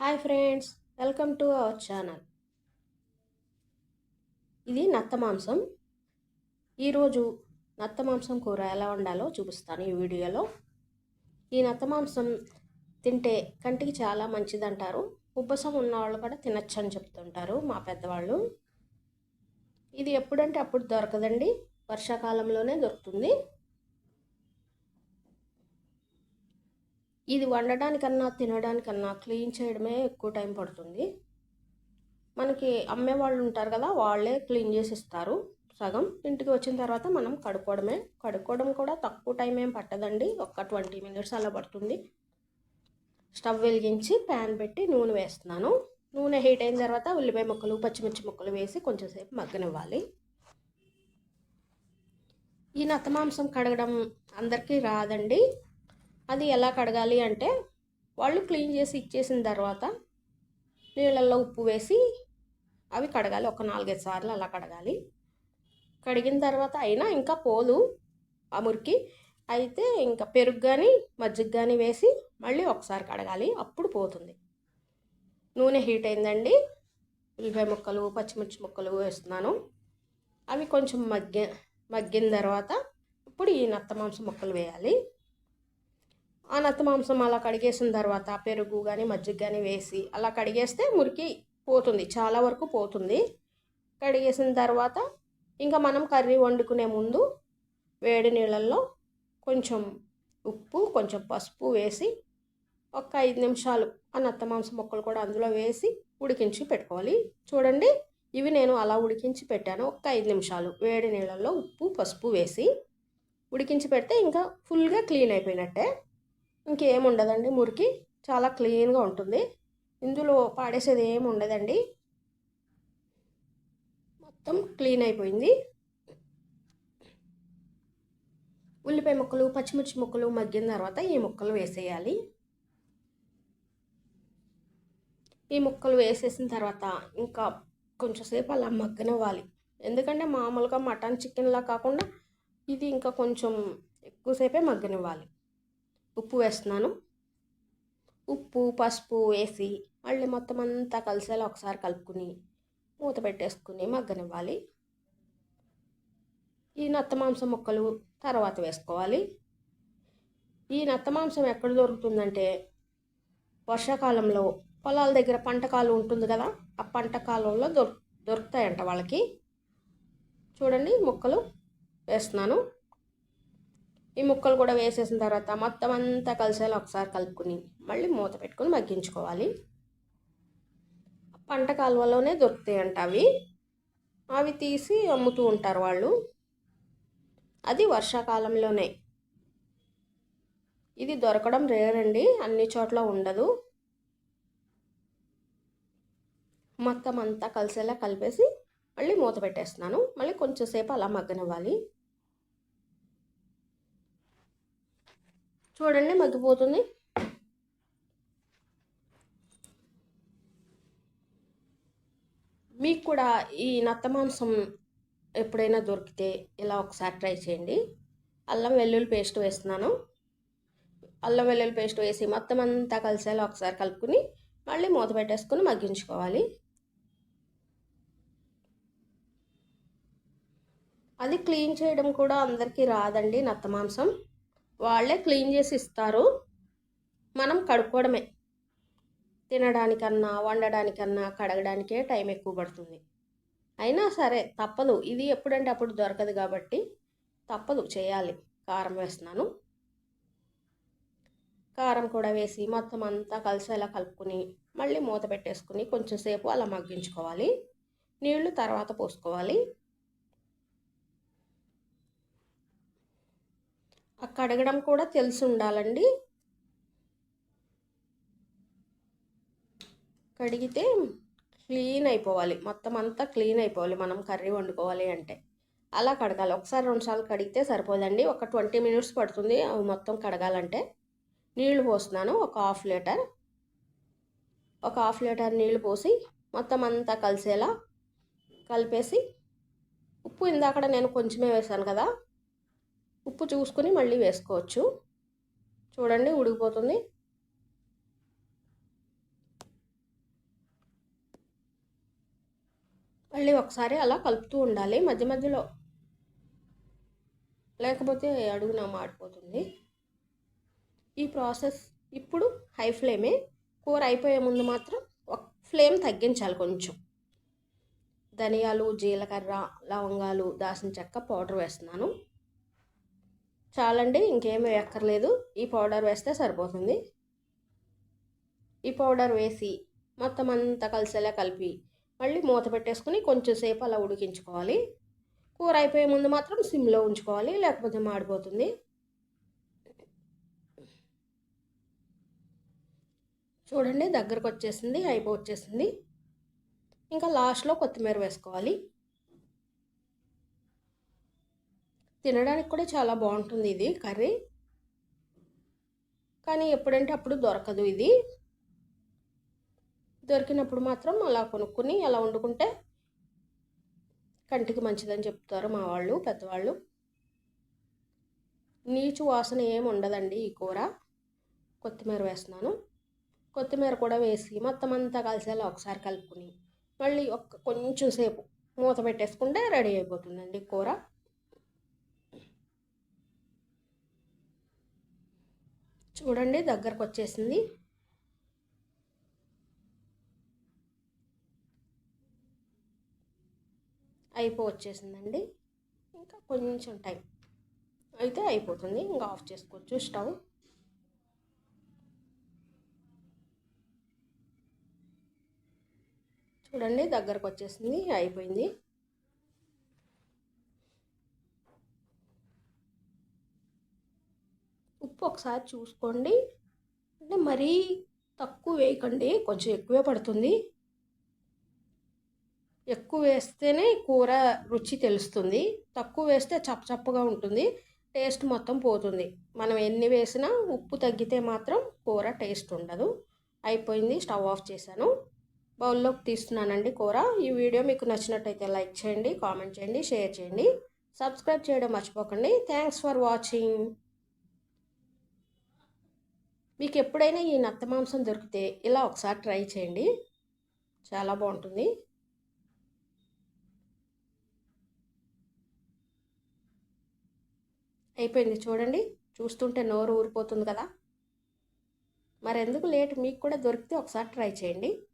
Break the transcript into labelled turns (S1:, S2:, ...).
S1: Hi friends welcome to our channel ఇది నత్త మాంసం. ఈరోజు నత్త మాంసం కూర ఎలా వండాలో చూపిస్తాను ఈ వీడియోలో. ఈ నత్త మాంసం తింటే కంటికి చాలా మంచిదంటారు. ఉబ్బసం ఉన్నవాళ్ళు కూడా తినచ్చు అని చెప్తుంటారు మా పెద్దవాళ్ళు. ఇది ఎప్పుడంటే అప్పుడు దొరకదండి. వర్షాకాలంలోనే దొరుకుతుంది. ఇది వండడానికన్నా తినడానికన్నా క్లీన్ చేయడమే ఎక్కువ టైం పడుతుంది. మనకి అమ్మే వాళ్ళు ఉంటారు కదా వాళ్ళే క్లీన్ చేసి ఇస్తారు సగం. ఇంటికి వచ్చిన తర్వాత మనం కడుక్కోవడమే. కడుక్కోవడం కూడా తక్కువ టైం ఏం పట్టదండి. ఒక ట్వంటీ మినిట్స్ అలా పడుతుంది. స్టవ్ వెలిగించి ప్యాన్ పెట్టి నూనె వేస్తున్నాను. నూనె హీట్ అయిన తర్వాత ఉల్లిపాయ ముక్కలు పచ్చిమిర్చి ముక్కలు వేసి కొంచెంసేపు మగ్గనివ్వాలి. ఈ నత్త మాంసం కడగడం అందరికీ రాదండి. అది ఎలా కడగాలి అంటే వాళ్ళు క్లీన్ చేసి ఇచ్చేసిన తర్వాత నీళ్ళల్లో ఉప్పు వేసి అవి కడగాలి. ఒక నాలుగైదు సార్లు అలా కడగాలి. కడిగిన తర్వాత అయినా ఇంకా పోదు ఆ మురికి అయితే ఇంకా పెరుగు కానీ మజ్జిగ కానీ వేసి మళ్ళీ ఒకసారి కడగాలి. అప్పుడు పోతుంది. నూనె హీట్ అయిందండి. ఉల్లిపాయ ముక్కలు పచ్చిమిర్చి ముక్కలు వేస్తున్నాను. అవి కొంచెం మగ్గి మగ్గిన తర్వాత ఇప్పుడు ఈ నత్త మాంసం ముక్కలు వేయాలి. ఆ నత్త మాంసం అలా కడిగేసిన తర్వాత పెరుగు కానీ మజ్జిగ కానీ వేసి అలా కడిగేస్తే మురికి పోతుంది చాలా వరకు పోతుంది. కడిగేసిన తర్వాత ఇంకా మనం కర్రీ వండుకునే ముందు వేడి నీళ్ళల్లో కొంచెం ఉప్పు కొంచెం పసుపు వేసి ఒక ఐదు నిమిషాలు ఆ నత్త మాంసం ముక్కలు కూడా అందులో వేసి ఉడికించి పెట్టుకోవాలి. చూడండి ఇవి నేను అలా ఉడికించి పెట్టాను. ఒక ఐదు నిమిషాలు వేడి నీళ్ళల్లో ఉప్పు పసుపు వేసి ఉడికించి పెడితే ఇంకా ఫుల్గా క్లీన్ అయిపోయినట్టే. ఇంకేం ఉండదండి మురికి. చాలా క్లీన్గా ఉంటుంది. ఇందులో పాడేసేది ఏమి ఉండదండి మొత్తం క్లీన్ అయిపోయింది. ఉల్లిపాయ ముక్కలు పచ్చిమిర్చి ముక్కలు మగ్గిన తర్వాత ఈ ముక్కలు వేసేయాలి. ఈ ముక్కలు వేసేసిన తర్వాత ఇంకా కొంచెంసేపు అలా మగ్గనివ్వాలి. ఎందుకంటే మామూలుగా మటన్ చికెన్లా కాకుండా ఇది ఇంకా కొంచెం ఎక్కువసేపే మగ్గనివ్వాలి. ఉప్పు వేస్తున్నాను. ఉప్పు పసుపు వేసి మళ్ళీ మొత్తం అంతా కలిసేలా ఒకసారి కలుపుకుని మూత పెట్టేసుకుని మగ్గనివ్వాలి. ఈ నత్త మాంసం ముక్కలు తర్వాత వేసుకోవాలి. ఈ నత్త మాంసం ఎక్కడ దొరుకుతుందంటే వర్షాకాలంలో పొలాల దగ్గర పంట కాలం ఉంటుంది కదా ఆ పంట కాలంలో దొరు దొరుకుతాయంట వాళ్ళకి. చూడండి ముక్కలు వేస్తున్నాను. ఈ ముక్కలు కూడా వేసేసిన తర్వాత మొత్తం అంతా కలిసేలా ఒకసారి కలుపుకుని మళ్ళీ మూత పెట్టుకుని మగ్గించుకోవాలి. పంట కాలువలోనే దొరుకుతాయంట అవి. అవి తీసి అమ్ముతూ ఉంటారు వాళ్ళు. అది వర్షాకాలంలోనే. ఇది దొరకడం రేర్ అండి అన్ని చోట్ల ఉండదు. మొత్తం అంతా కలిసేలా కలిపేసి మళ్ళీ మూత పెట్టేస్తున్నాను. మళ్ళీ కొంచెంసేపు అలా మగ్గనివ్వాలి. చూడండి మగ్గిపోతుంది. మీకు కూడా ఈ నత్త మాంసం ఎప్పుడైనా దొరికితే ఇలా ఒకసారి ట్రై చేయండి. అల్లం వెల్లుల్లి పేస్ట్ వేస్తున్నాను. అల్లం వెల్లుల్లి పేస్ట్ వేసి మొత్తం అంతా కలిసేలా ఒకసారి కలుపుకుని మళ్ళీ మూత పెట్టేసుకుని మగ్గించుకోవాలి. అది క్లీన్ చేయడం కూడా అందరికీ రాదండి నత్త మాంసం. వాళ్ళే క్లీన్ చేసి ఇస్తారు. మనం కడుక్కోవడమే. తినడానికన్నా వండడానికన్నా కడగడానికే టైం ఎక్కువ పడుతుంది. అయినా సరే తప్పదు. ఇది ఎప్పుడంటే అప్పుడు దొరకదు కాబట్టి తప్పదు. చేయాలి. కారం వేస్తున్నాను. కారం కూడా వేసి మొత్తం అంతా కలిసేలా కలుపుకుని మళ్ళీ మూత పెట్టేసుకుని కొంచెం సేపు అలా మగ్గించుకోవాలి. నీళ్ళు తర్వాత పోసుకోవాలి. కడగడం కూడా తెలిసి ఉండాలండి కడిగితే క్లీన్ అయిపోవాలి. మొత్తం అంతా క్లీన్ అయిపోవాలి. మనం కర్రీ వండుకోవాలి అంటే. అలా కడగాలి. ఒకసారి రెండుసార్లు కడిగితే సరిపోదండి. ఒక ట్వంటీ మినిట్స్ పడుతుంది. అవి మొత్తం కడగాలంటే నీళ్ళు పోస్తున్నాను. ఒక హాఫ్ లీటర్. ఒక హాఫ్ లీటర్ నీళ్ళు పోసి మొత్తం అంతా కలిసేలా కలిపేసి ఉప్పు ఇందాక నేను కొంచెమే వేసాను కదా. ఉప్పు చూసుకుని మళ్ళీ వేసుకోవచ్చు. చూడండి ఉడికిపోతుంది. మళ్ళీ ఒకసారి అలా కలుపుతూ ఉండాలి. మధ్య మధ్యలో లేకపోతే అడుగున మాడిపోతుంది. ఈ ప్రాసెస్ ఇప్పుడు హై ఫ్లేమే. కూర అయిపోయే ముందు మాత్రం ఒక ఫ్లేమ్ తగ్గించాలి కొంచెం. ధనియాలు జీలకర్ర లవంగాలు దాసిన చెక్క పౌడర్ వేస్తున్నాను. చాలండి ఇంకేమీ ఎక్కర్లేదు ఈ పౌడర్ వేస్తే సరిపోతుంది. ఈ పౌడర్ వేసి మొత్తం అంతా కలిసేలా కలిపి మళ్ళీ మూత పెట్టేసుకుని కొంచెంసేపు అలా ఉడికించుకోవాలి. కూర అయిపోయే ముందు మాత్రం సిమ్లో ఉంచుకోవాలి లేకపోతే మాడిపోతుంది. చూడండి దగ్గరకు వచ్చేసింది అయిపో వచ్చేసింది. ఇంకా లాస్ట్లో కొత్తిమీర వేసుకోవాలి. తినడానికి కూడా చాలా బాగుంటుంది ఇది కర్రీ. కానీ ఎప్పుడంటే అప్పుడు దొరకదు ఇది. దొరికినప్పుడు మాత్రం అలా కొనుక్కుని అలా వండుకుంటే కంటికి మంచిదని చెప్తారు మా వాళ్ళు పెద్దవాళ్ళు. నీచు వాసన ఏమి ఉండదండి ఈ కూర. కొత్తిమీర వేస్తున్నాను. కొత్తిమీర కూడా వేసి మొత్తం అంతా కలిసేలా ఒకసారి కలుపుకుని మళ్ళీ ఒక్క కొంచెం సేపు మూత పెట్టేసుకుంటే రెడీ అయిపోతుందండి కూర. చూడండి దగ్గరకు వచ్చేసింది అయిపో వచ్చేసిందండి ఇంకా కొంచెం టైం అయితే అయిపోతుంది. ఇంకా ఆఫ్ చేసుకోవచ్చు స్టవ్. చూడండి దగ్గరకు వచ్చేసింది అయిపోయింది ఉప్పు ఒకసారి చూసుకోండి. అంటే మరీ తక్కువ వేయకండి. కొంచెం ఎక్కువే పడుతుంది. ఎక్కువ వేస్తేనే కూర రుచి తెలుస్తుంది. తక్కువ వేస్తే చప్పచప్పగా ఉంటుంది. టేస్ట్ మొత్తం పోతుంది. మనం ఎన్ని వేసినా ఉప్పు తగ్గితే మాత్రం కూర టేస్ట్ ఉండదు. అయిపోయింది. స్టవ్ ఆఫ్ చేశాను. బౌల్లోకి తీస్తున్నానండి కూర. ఈ వీడియో మీకు నచ్చినట్టయితే లైక్ చేయండి కామెంట్ చేయండి షేర్ చేయండి. సబ్స్క్రైబ్ చేయడం మర్చిపోకండి. Thanks for watching. మీకు ఎప్పుడైనా ఈ నత్త మాంసం దొరికితే ఇలా ఒకసారి ట్రై చేయండి. చాలా బాగుంటుంది. అయిపోయింది చూడండి. చూస్తుంటే నోరు ఊరిపోతుంది కదా. మరెందుకు లేట్? మీకు కూడా దొరికితే ఒకసారి ట్రై చేయండి.